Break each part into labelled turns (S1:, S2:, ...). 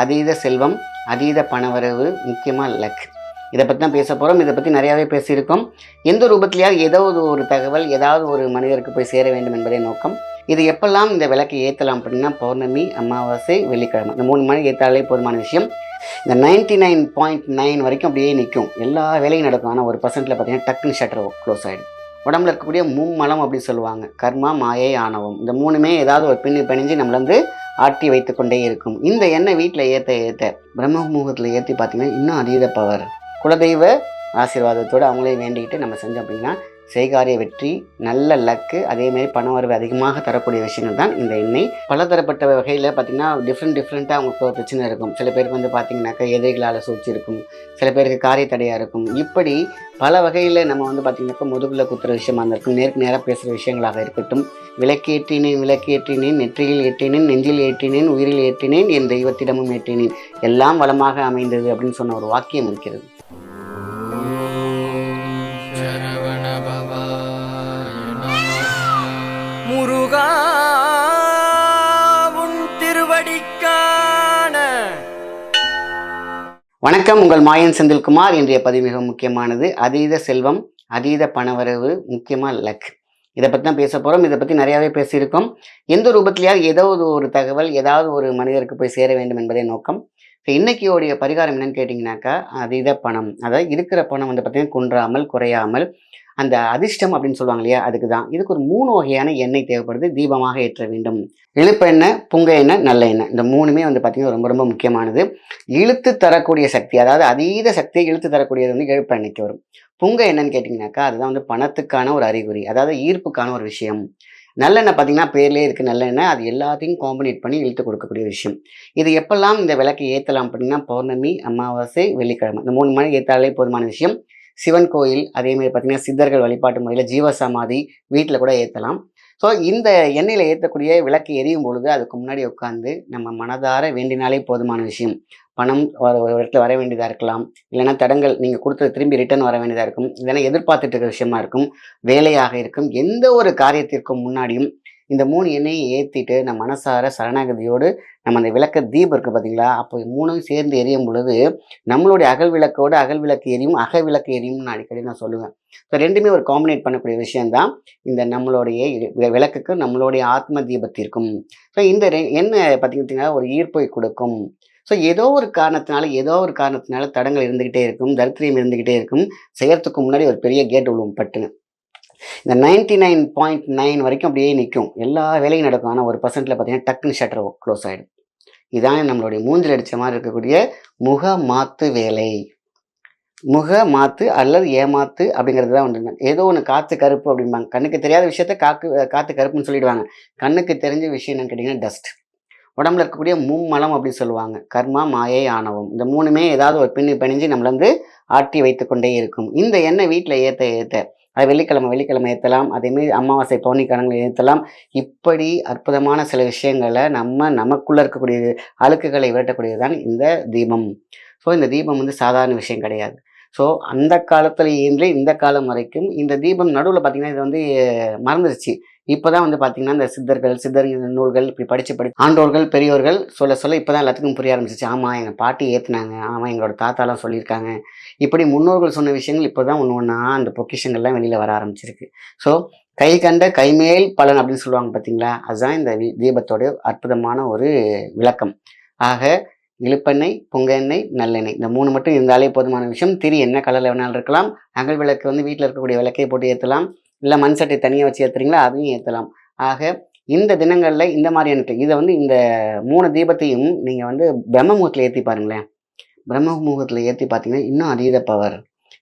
S1: அதீத செல்வம் அதீத பணவரவு முக்கியமாக லக் இதை பற்றி தான் பேச போகிறோம் இதை பற்றி நிறையாவே பேசியிருக்கோம். எந்த ரூபத்திலேயாவது ஏதாவது ஒரு தகவல் ஏதாவது ஒரு மனிதருக்கு போய் சேர வேண்டும் என்பதே நோக்கம். இது எப்பெல்லாம் இந்த விளக்கை ஏற்றலாம் அப்படின்னா பௌர்ணமி அமாவாசை வெள்ளிக்கிழமை. இந்த மூணு மணி ஏற்றாலே போதுமான விஷயம். இந்த நைன்டி நைன் பாயிண்ட் நைன் வரைக்கும் அப்படியே நிற்கும். எல்லா வேலையும் நடக்கும். ஆனால் ஒரு பர்சன்ட்டில் பார்த்தீங்கன்னா டக்குன்னு ஷட்டர் க்ளோஸ் ஆகிடும் உடம்புல இருக்கக்கூடிய மும்மலம் அப்படின்னு சொல்லுவாங்க. கர்மா மாயை ஆணவம். இந்த மூணுமே ஏதாவது ஒரு பின்னி பிணிஞ்சு நம்மளை வந்து ஆட்டி வைத்து கொண்டே இருக்கும். இந்த எண்ணெய் வீட்டில் ஏற்ற ஏற்ற பிரம்ம முகூர்த்தத்தில் ஏற்றி பார்த்தீங்கன்னா இன்னும் அதீத பவர் குலதெய்வ ஆசீர்வாதத்தோடு அவங்களே வேண்டிக்கிட்டு நம்ம செஞ்சோம் அப்படின்னா செய்காரிய வெற்றி நல்ல லக்கு அதேமாரி பண வரவு அதிகமாக தரக்கூடிய விஷயங்கள் தான் இந்த எண்ணெய். பலதரப்பட்ட வகையில் பார்த்திங்கன்னா டிஃப்ரெண்ட் டிஃப்ரெண்ட்டாக அவங்களுக்கு ஒரு பிரச்சனை இருக்கும். சில பேருக்கு வந்து பார்த்திங்கனாக்கா எதிரிகளால் சூழ்ச்சி இருக்கும். சில பேருக்கு காரிய தடையாக இருக்கும். இப்படி பல வகையில் நம்ம வந்து பார்த்திங்கனாக்கா முதுகுல குத்துற விஷயமாக இருக்கும் நேருக்கு நேராக பேசுகிற விஷயங்களாக இருக்கட்டும். விளக்கேற்றினேன் விளக்கேற்றினேன் நெற்றியில் ஏற்றினேன் நெஞ்சில் ஏற்றினேன் உயிரில் ஏற்றினேன் என் தெய்வத்திடமும் ஏற்றினேன். எல்லாம் வளமாக அமைந்தது அப்படின்னு சொன்ன ஒரு வாக்கியம் இருக்கிறது.
S2: உன் திருவடிக்கான.
S1: வணக்கம் உங்கள் மாயன் செந்தில்குமார். இன்றைய பதிவு மிக முக்கியமானது. அதீத செல்வம் அதீத பணவரவு முக்கியமாக லக். இதை பற்றி தான் பேச போகிறோம் இதை பற்றி நிறையாவே பேசியிருக்கோம். எந்த ரூபத்திலேயாவது ஏதாவது ஒரு தகவல் ஏதாவது ஒரு மனிதருக்கு போய் சேர வேண்டும் என்பதே நோக்கம். இப்போ இன்னைக்கியோடைய பரிகாரம் என்னன்னு கேட்டிங்கனாக்கா அதீத பணம். அதாவது இருக்கிற பணம் வந்து பார்த்திங்கன்னா குன்றாமல் குறையாமல் அந்த அதிர்ஷ்டம் அப்படின்னு சொல்லுவாங்க இல்லையா அதுக்கு தான் இதுக்கு ஒரு மூணு வகையான எண்ணெய் தேவைப்படுது. தீபமாக ஏற்ற வேண்டும். இழுப்பு எண்ணெய் புங்க எண்ணெய் நல்ல எண்ணெய். இந்த மூணுமே வந்து பார்த்திங்கன்னா ரொம்ப ரொம்ப முக்கியமானது. இழுத்து தரக்கூடிய சக்தி அதாவது அதீத சக்தியை இழுத்து தரக்கூடியது வந்து இழுப்பு எண்ணெய்க்கு வரும். புங்க என்னன்னு கேட்டிங்கனாக்கா அதுதான் வந்து பணத்துக்கான ஒரு அறிகுறி அதாவது ஈர்ப்புக்கான ஒரு விஷயம். நல்லெண்ணெய் பார்த்தீங்கன்னா பேர்லேயே இருக்குது நல்லெண்ணெய் அது எல்லாத்தையும் காம்பினேட் பண்ணி இழுத்து கொடுக்கக்கூடிய விஷயம். இது எப்பெல்லாம் இந்த விளக்கை ஏற்றலாம் அப்படின்னா பௌர்ணமி அமாவாசை வெள்ளிக்கிழமை. இந்த மூணு மணி ஏற்றாலே போதுமான விஷயம். சிவன் கோயில் அதேமாதிரி பார்த்தீங்கன்னா சித்தர்கள் வழிபாட்டு முறையில் ஜீவசமாதி வீட்டில் கூட ஏற்றலாம் ஸோ இந்த எண்ணெயில் ஏற்றக்கூடிய விளக்கு எரியும் பொழுது அதுக்கு முன்னாடி உட்காந்து நம்ம மனதார வேண்டினாலே போதுமான விஷயம். பணம் ஒரு இடத்துல வர வேண்டியதாக இருக்கலாம். இல்லைன்னா தடங்கள் நீங்கள் கொடுத்தது திரும்பி ரிட்டர்ன் வர வேண்டியதாக இருக்கும். இதெல்லாம் எதிர்பார்த்துட்டு இருக்கிற விஷயமா இருக்கும். வேலையாக இருக்கும். எந்த ஒரு காரியத்திற்கும் முன்னாடியும் இந்த மூணு எண்ணெயை ஏற்றிட்டு நம்ம மனசார சரணாகதியோடு நம்ம அந்த விளக்க தீபம் இருக்குது பார்த்தீங்களா அப்போ மூணும் சேர்ந்து எரியும் பொழுது நம்மளுடைய அகல் விளக்கோடு அகல் விளக்கு எரியும் அக விளக்கு எரியும்னு நான் அடிக்கடி நான் சொல்லுவேன். ஸோ ரெண்டுமே ஒரு காம்பினேட் பண்ணக்கூடிய விஷயம்தான். இந்த நம்மளுடைய விளக்குக்கும் விளக்குக்கு நம்மளுடைய ஆத்ம தீபத்திற்கும். ஸோ இந்த ரெ- எண்ணெய் பார்த்தீங்கன்னா ஒரு ஈர்ப்பை கொடுக்கும். ஸோ ஏதோ ஒரு காரணத்தினால ஏதோ ஒரு காரணத்தினால தடங்கள் இருந்துக்கிட்டே இருக்கும் தரித்திரியம் இருந்துக்கிட்டே இருக்கும். செய்யறதுக்கு முன்னாடி ஒரு பெரிய கேட் விழுவும் பட்டுன்னு. இந்த நைன்டி நைன் பாயிண்ட் நைன் வரைக்கும் அப்படியே நிற்கும். எல்லா வேலையும் நடக்கும். ஆனால் ஒரு பர்சன்ட்டில் பார்த்தீங்கன்னா டக்குன்னு ஷட்டர் க்ளோஸ் ஆகிடும் இதான் நம்மளுடைய மூஞ்சில் அடித்த மாதிரி இருக்கக்கூடிய முக மாத்து வேலை. முக மாத்து அல்லது ஏமாத்து அப்படிங்கிறது தான் ஒன்று. ஏதோ ஒன்று காற்று கருப்பு அப்படிம்பாங்க. கண்ணுக்கு தெரியாத விஷயத்த காக்கு காற்று கருப்புன்னு சொல்லிடுவாங்க. கண்ணுக்கு தெரிஞ்ச விஷயம் என்னன்னு கேட்டிங்கன்னா டஸ்ட் உடம்புல இருக்கக்கூடிய மும்மலம் அப்படின்னு சொல்லுவாங்க. கர்மா மாயை ஆணவம். இந்த மூணுமே ஏதாவது ஒரு பின்னி பிணிஞ்சு நம்மள வந்து ஆட்டி வைத்து கொண்டே இருக்கும். இந்த எண்ணெய் வீட்டில் ஏற்ற ஏற்ற அது வெள்ளிக்கிழமை வெள்ளிக்கிழமை ஏற்றலாம் அதேமாரி அமாவாசை பௌர்ணிக்கிழமை ஏற்றலாம் இப்படி அற்புதமான சில விஷயங்களை நம்ம நமக்குள்ளே இருக்கக்கூடிய அழுக்குகளை விரட்டக்கூடியது தான் இந்த தீபம். ஸோ இந்த தீபம் வந்து சாதாரண விஷயம் கிடையாது. ஸோ அந்த காலத்துல இருந்து இந்த காலம் வரைக்கும் இந்த தீபம் நடுவில் பார்த்தீங்கன்னா இது வந்து மறந்துருச்சு. இப்போதான் வந்து பார்த்தீங்கன்னா இந்த சித்தர்கள் சித்தர் நூல்கள் இப்படி படித்து படி ஆண்டோர்கள் பெரியோர்கள் சொல்ல சொல்ல இப்போதான் எல்லாத்துக்கும் புரிய ஆரம்பிச்சிச்சு. ஆமாம் எங்கள் பாட்டி ஏற்றுனாங்க ஆமாம் எங்களோட தாத்தாலாம் சொல்லியிருக்காங்க. இப்படி முன்னோர்கள் சொன்ன விஷயங்கள் இப்போ தான் ஒன்று ஒன்றா அந்த பொக்கிஷங்கள்லாம் வெளியில் வர ஆரம்பிச்சிருக்கு. ஸோ கை கண்ட கைமேல் பலன் அப்படின்னு சொல்லுவாங்க பார்த்தீங்களா அதுதான் இந்த வி- தீபத்தோட அற்புதமான ஒரு விளக்கம். ஆக இழுப்பெண்ணெய் பொங்கெண்ணெய் நல்லெண்ணெய். இந்த மூணு மட்டும் இருந்தாலே போதுமான விஷயம். திரி என்ன கலரில் வேணாலும் இருக்கலாம். அகல் விளக்கு வந்து வீட்டில் இருக்கக்கூடிய விளக்கை போட்டு ஏற்றலாம் இல்லை மண் சட்டை தனியாக வச்சு ஏற்றுறீங்களா அதையும் ஏற்றலாம் ஆக இந்த தினங்களில் இந்த மாதிரியான இதை வந்து இந்த மூணு தீபத்தையும் நீங்கள் வந்து பிரம்ம முகூர்த்தத்தில் ஏற்றி பாருங்களேன். பிரம்ம முகூர்த்தத்தில் ஏற்றி பார்த்தீங்கன்னா இன்னும் அதீத பவர்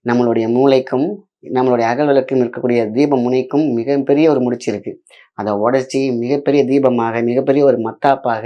S1: நம்மளுடைய மூளைக்கும் நம்மளுடைய அகல்விளக்கும் இருக்கக்கூடிய தீப முனைக்கும் மிகப்பெரிய ஒரு முடிச்சு இருக்கு. அதை உடச்சி மிகப்பெரிய தீபமாக மிகப்பெரிய ஒரு மத்தாப்பாக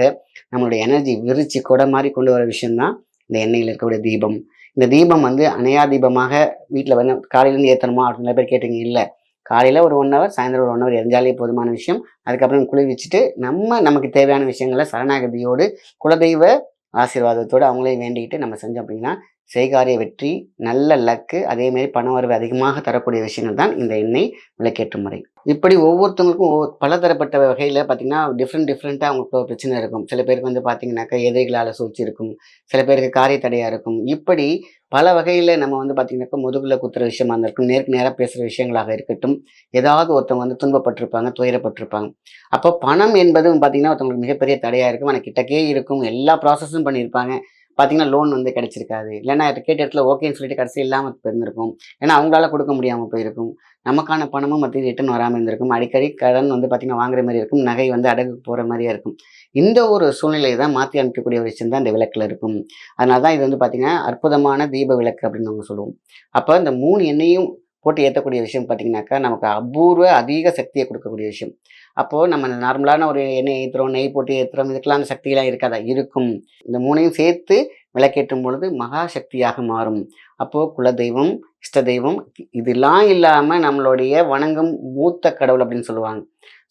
S1: நம்மளுடைய எனர்ஜி விரிச்சு கொடை மாதிரி கொண்டு வர விஷயம்தான் இந்த எண்ணெயில் இருக்கக்கூடிய தீபம். இந்த தீபம் வந்து அணையா தீபமாக வீட்டில் வந்து காலையிலேருந்து ஏற்றணுமா அப்படின்னு நிறைய பேர் கேட்டீங்க. இல்லை. காலையில் ஒரு ஒன் ஹவர் சாயந்தரம் ஒரு ஒன் ஹவர் எரிஞ்சாலே போதுமான விஷயம். அதுக்கப்புறம் குளிர்விச்சுட்டு நம்ம நமக்கு தேவையான விஷயங்களை சரணாகதியோடு குலதெய்வ ஆசீர்வாதத்தோடு அவங்களே வேண்டிக்கிட்டு நம்ம செஞ்சோம் அப்படின்னா செய்காரிய வெற்றி நல்ல லக்கு அதேமாரி பண வரவு அதிகமாக தரக்கூடிய விஷயங்கள் தான் இந்த எண்ணெய் விளக்கேற்றும் முறை. இப்படி ஒவ்வொருத்தவங்களுக்கும் ஒவ்வொரு பலதரப்பட்ட வகையில் பார்த்திங்கன்னா டிஃப்ரெண்ட் டிஃப்ரெண்ட்டாக அவங்களுக்கு ஒரு பிரச்சனை இருக்கும். சில பேருக்கு வந்து பார்த்தீங்கன்னாக்கா எதிரிகளால் சூழ்ச்சி இருக்கும். சில பேருக்கு காரிய தடையாக இருக்கும். இப்படி பல வகையில் நம்ம வந்து பார்த்தீங்கன்னாக்கா முதுகில் குத்துற விஷயமா இருந்திருக்கும் நேருக்கு நேராக பேசுகிற விஷயங்களாக இருக்கட்டும் ஏதாவது ஒருத்தவங்க வந்து துன்பப்பட்டிருப்பாங்க துயரப்பட்டிருப்பாங்க. அப்போ பணம் என்பது பார்த்தீங்கன்னா ஒருத்தவங்களுக்கு மிகப்பெரிய தடையாக இருக்கும். ஆனால் கிட்டக்கே இருக்கும். எல்லா ப்ராசஸும் பண்ணியிருப்பாங்க. பார்த்தீங்கன்னா லோன் வந்து கிடைச்சிருக்காது. இல்லைன்னா கேட்ட இடத்துல ஓகேன்னு சொல்லிட்டு கடைசி இல்லாமல் இருந்திருக்கும் ஏன்னா அவங்களால கொடுக்க முடியாமல் போயிருக்கும். நமக்கான பணமும் மற்ற ரிட்டர்ன் வராமல் இருந்திருக்கும். அடிக்கடி கடன் வந்து பார்த்திங்கன்னா வாங்குற மாதிரி இருக்கும். நகை வந்து அடகு போகிற மாதிரியே இருக்கும். இந்த ஒரு சூழ்நிலையை தான் மாற்றி அனுப்பக்கூடிய ஒரு விஷயம் தான் இந்த விளக்கில் இருக்கும். அதனால தான் இது வந்து பார்த்திங்கன்னா அற்புதமான தீப விளக்கு அப்படின்னு நம்ம சொல்லுவோம். அப்போ இந்த மூணு எண்ணெயும் போட்டு ஏற்றக்கூடிய விஷயம் பார்த்தீங்கன்னாக்கா நமக்கு அபூர்வ அதிக சக்தியை கொடுக்கக்கூடிய விஷயம். அப்போது நம்ம நார்மலான ஒரு எண்ணெய் ஏற்றுறோம் நெய் போட்டு ஏற்றுறோம் இதுக்கெல்லாம் அந்த சக்தியெல்லாம் இருக்காதா? இருக்கும். இந்த மூணையும் சேர்த்து விளக்கேற்றும் பொழுது மகா சக்தியாக மாறும். அப்போது குலதெய்வம் இஷ்ட தெய்வம். இதெல்லாம் இல்லாமல் நம்மளுடைய வணங்கும் மூத்த கடவுள் அப்படின்னு சொல்லுவாங்க.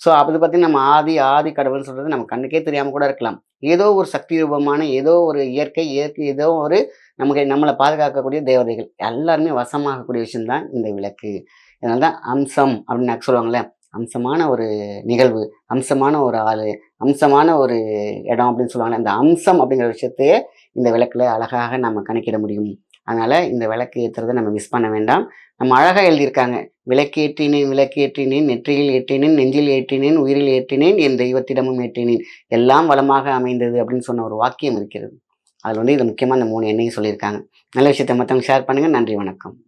S1: ஸோ அது பற்றி நம்ம ஆதி ஆதி கடவுள்னு சொல்கிறது நம்ம கண்ணுக்கே தெரியாமல் கூட இருக்கலாம். ஏதோ ஒரு சக்தி ரூபமான ஏதோ ஒரு இயற்கை இயற்கை ஏதோ ஒரு நமக்கு நம்மளை பாதுகாக்கக்கூடிய தேவதைகள். எல்லாருமே வசமாகக்கூடிய விஷயம்தான் இந்த விளக்கு. இதனால தான் அம்சம் அப்படின்னு சொல்லுவாங்களே அம்சமான ஒரு நிகழ்வு அம்சமான ஒரு ஆள் அம்சமான ஒரு இடம் அப்படின்னு சொல்லுவாங்கள்ல அந்த அம்சம் அப்படிங்கிற விஷயத்தையே இந்த விளக்கில் அழகாக நம்ம கணக்கிட முடியும். அதனால் இந்த விளக்கு ஏற்றுறதை நம்ம மிஸ் பண்ண வேண்டாம். நம்ம அழகாக எழுதியிருக்காங்க. விளக்கேற்றினேன் விளக்கேற்றினேன் நெற்றியில் ஏற்றினேன் நெஞ்சில் ஏற்றினேன் உயிரில் ஏற்றினேன் என் தெய்வத்திடமும் ஏற்றினேன். எல்லாம் வளமாக அமைந்தது அப்படின்னு சொன்ன ஒரு வாக்கியம் இருக்கிறது. அதில் வந்து இது முக்கியமாக இந்த மூணு எண்ணையும் சொல்லியிருக்காங்க. நல்ல விஷயத்தை மற்றவங்க ஷேர் பண்ணுங்கள் நன்றி வணக்கம்.